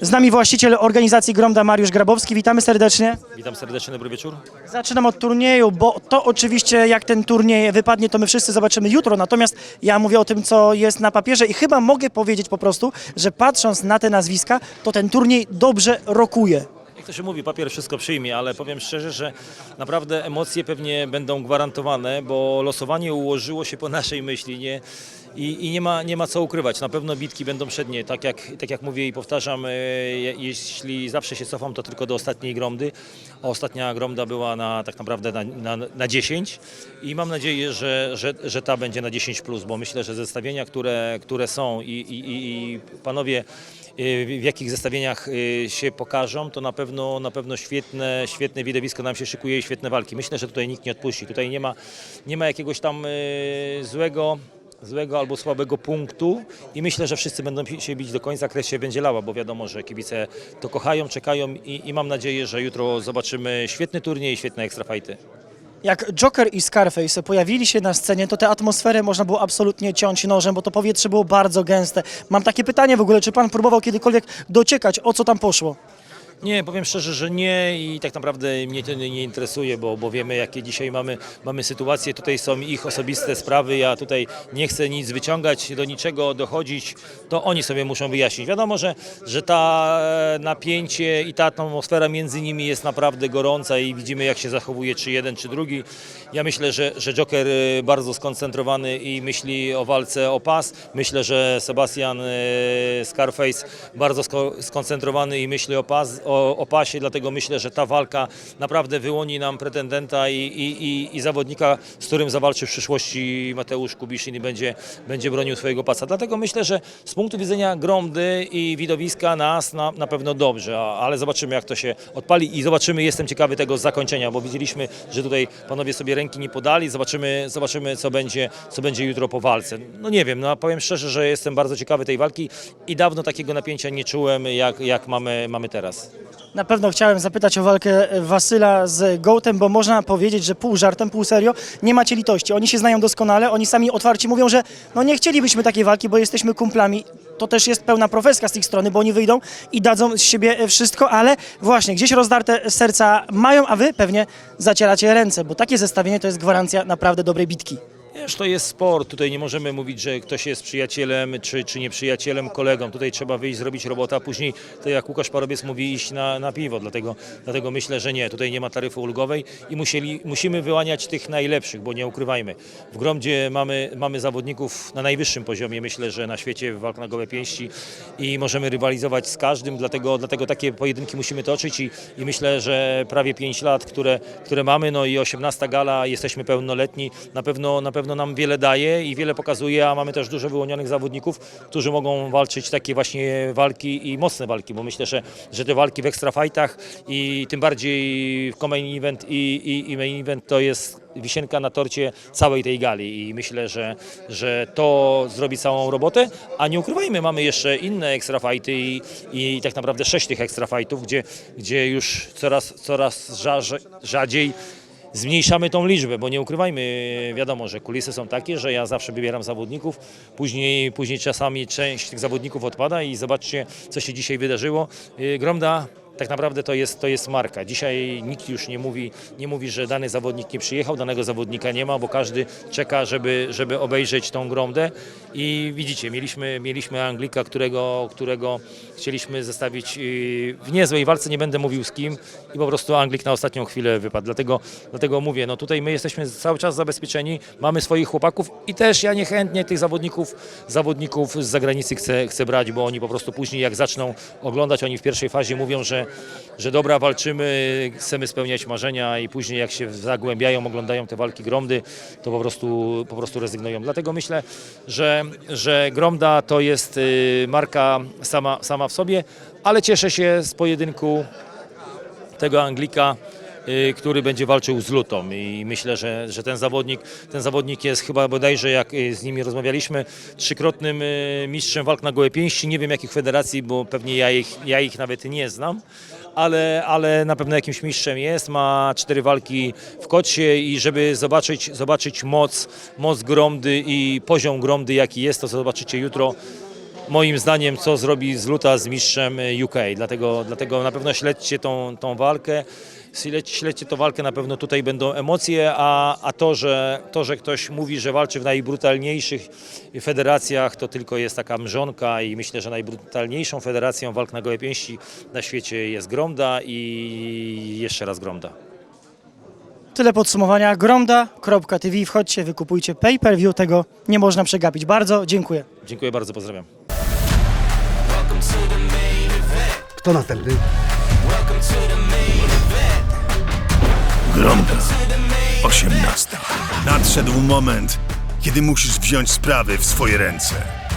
Z nami właściciel organizacji Gromda Mariusz Grabowski. Witamy serdecznie. Witam serdecznie, dobry wieczór. Zaczynam od turnieju, bo to oczywiście jak ten turniej wypadnie, to my wszyscy zobaczymy jutro. Natomiast ja mówię o tym, co jest na papierze i chyba mogę powiedzieć po prostu, że patrząc na te nazwiska, to ten turniej dobrze rokuje. Jak to się mówi, papier wszystko przyjmie, ale powiem szczerze, że naprawdę emocje pewnie będą gwarantowane, bo losowanie ułożyło się po naszej myśli nie? I, i nie, ma, nie ma co ukrywać. Na pewno bitki będą przednie, tak jak, tak jak mówię i powtarzam, e, je- jeśli zawsze się cofam, to tylko do ostatniej gromdy. A ostatnia gromda była na, tak naprawdę na, na, na 10 i mam nadzieję, że, że, że ta będzie na 10+, plus, bo myślę, że zestawienia, które, które są i, i, i, panowie y, w jakich zestawieniach y, się pokażą, to na pewno, na pewno świetne, świetne widowisko nam się szykuje i świetne walki. Myślę, że tutaj nikt nie odpuści. Tutaj nie ma, nie ma jakiegoś tam złego, złego albo słabego punktu i myślę, że wszyscy będą się bić do końca, krew się będzie lała, bo wiadomo, że kibice to kochają, czekają i, i mam nadzieję, że jutro zobaczymy świetny turniej i świetne ekstrafajty. Jak Joker i Scarface pojawili się na scenie, to tę atmosferę można było absolutnie ciąć nożem, bo to powietrze było bardzo gęste. Mam takie pytanie w ogóle, czy pan próbował kiedykolwiek dociekać, o co tam poszło? Nie, powiem szczerze, że nie i tak naprawdę mnie to nie interesuje, bo, bo wiemy jakie dzisiaj mamy, mamy sytuacje, tutaj są ich osobiste sprawy, ja tutaj nie chcę nic wyciągać, do niczego dochodzić, to oni sobie muszą wyjaśnić. Wiadomo, że, że ta e, napięcie i ta atmosfera między nimi jest naprawdę gorąca i widzimy jak się zachowuje czy jeden, czy drugi. Ja myślę, że, że Joker e, bardzo skoncentrowany i myśli o walce o pas. Myślę, że Sebastian e, Scarface bardzo sko- skoncentrowany i myśli o, pas, o, o pasie, dlatego myślę, że ta walka naprawdę wyłoni nam pretendenta i, i, i, i zawodnika, z którym zawalczy w przyszłości Mateusz Kubiszyn i będzie, będzie bronił swojego pasa. Dlatego myślę, że z punktu widzenia gromdy i widowiska nas na, na pewno dobrze, ale zobaczymy jak to się odpali i zobaczymy, jestem ciekawy tego zakończenia, bo widzieliśmy, że tutaj panowie sobie ręki nie podali, zobaczymy, zobaczymy co będzie, co będzie jutro po walce. No nie wiem, no powiem szczerze, że jestem bardzo ciekawy tej walki i dawno takiego napięcia nie czułem, jak, jak mamy, mamy teraz. Na pewno chciałem zapytać o walkę Wasyla z Gołtem, bo można powiedzieć, że pół żartem, pół serio, nie macie litości. Oni się znają doskonale, oni sami otwarcie mówią, że no nie chcielibyśmy takiej walki, bo jesteśmy kumplami. To też jest pełna profeska z ich strony, bo oni wyjdą i dadzą z siebie wszystko, ale właśnie gdzieś rozdarte serca mają, a wy pewnie zacieracie ręce, bo takie zestawienie to jest gwarancja naprawdę dobrej bitki. Wiesz, to jest sport, tutaj nie możemy mówić, że ktoś jest przyjacielem czy, czy nieprzyjacielem, kolegą. Tutaj trzeba wyjść, zrobić robotę, a później, to jak Łukasz Parobiec mówi, iść na, na piwo. Dlatego, dlatego myślę, że nie, tutaj nie ma taryfy ulgowej i musieli, musimy wyłaniać tych najlepszych, bo nie ukrywajmy. W Gromdzie mamy, mamy zawodników na najwyższym poziomie, myślę, że na świecie w walk na gołe pięści i możemy rywalizować z każdym, dlatego, dlatego takie pojedynki musimy toczyć i, i myślę, że prawie 5 lat, które, które mamy, no i 18 gala, jesteśmy pełnoletni, na pewno, na pewno nam wiele daje i wiele pokazuje, a mamy też dużo wyłonionych zawodników, którzy mogą walczyć takie właśnie walki i mocne walki, bo myślę, że, że te walki w ekstrafajtach i tym bardziej w main event i, i, i main event to jest wisienka na torcie całej tej gali i myślę, że, że to zrobi całą robotę, a nie ukrywajmy, mamy jeszcze inne ekstrafajty i, i tak naprawdę sześć tych ekstrafajtów, gdzie, gdzie już coraz, coraz rza- rzadziej zmniejszamy tą liczbę, bo nie ukrywajmy, wiadomo, że kulisy są takie, że ja zawsze wybieram zawodników, później, później czasami część tych zawodników odpada i zobaczcie, co się dzisiaj wydarzyło. Yy, Gromda tak naprawdę to jest, to jest marka. Dzisiaj nikt już nie mówi, nie mówi, że dany zawodnik nie przyjechał, danego zawodnika nie ma, bo każdy czeka, żeby, żeby obejrzeć tą gromdę i widzicie, mieliśmy, mieliśmy Anglika, którego, którego chcieliśmy zestawić yy, w niezłej walce, nie będę mówił z kim i po prostu Anglik na ostatnią chwilę wypadł. Dlatego, dlatego mówię, no tutaj my jesteśmy cały czas zabezpieczeni, mamy swoich chłopaków i też ja niechętnie tych zawodników, zawodników z zagranicy chcę, chcę brać, bo oni po prostu później jak zaczną oglądać, oni w pierwszej fazie mówią, że, że dobra, walczymy, chcemy spełniać marzenia i później jak się zagłębiają, oglądają te walki Gromdy, to po prostu, po prostu rezygnują. Dlatego myślę, że, że Gromda to jest y, marka sama, sama w sobie, ale cieszę się z pojedynku tego Anglika, który będzie walczył z Lutą i myślę, że, że ten, zawodnik, ten zawodnik jest chyba bodajże, jak y, z nimi rozmawialiśmy, trzykrotnym y, mistrzem walk na gołe pięści. Nie wiem jakich federacji, bo pewnie ja ich, ja ich nawet nie znam, ale, ale na pewno jakimś mistrzem jest. Ma cztery walki w kocie i żeby zobaczyć, zobaczyć moc, moc Gromdy i poziom Gromdy jaki jest, to zobaczycie jutro moim zdaniem, co zrobi z Luta z mistrzem UK. Dlatego, dlatego na pewno śledźcie tą, tą walkę. Śledź- Śledźcie tą walkę, na pewno tutaj będą emocje, a, a to, że, to, że ktoś mówi, że walczy w najbrutalniejszych federacjach, to tylko jest taka mrzonka i myślę, że najbrutalniejszą federacją walk na gołe pięści na świecie jest Gromda i jeszcze raz Gromda. Tyle podsumowania. Gromda.tv. Wchodźcie, wykupujcie pay-per-view. Tego nie można przegapić. Bardzo dziękuję. Dziękuję bardzo, pozdrawiam. Kto następny? Gromda. 18. Nadszedł moment, kiedy musisz wziąć sprawy w swoje ręce.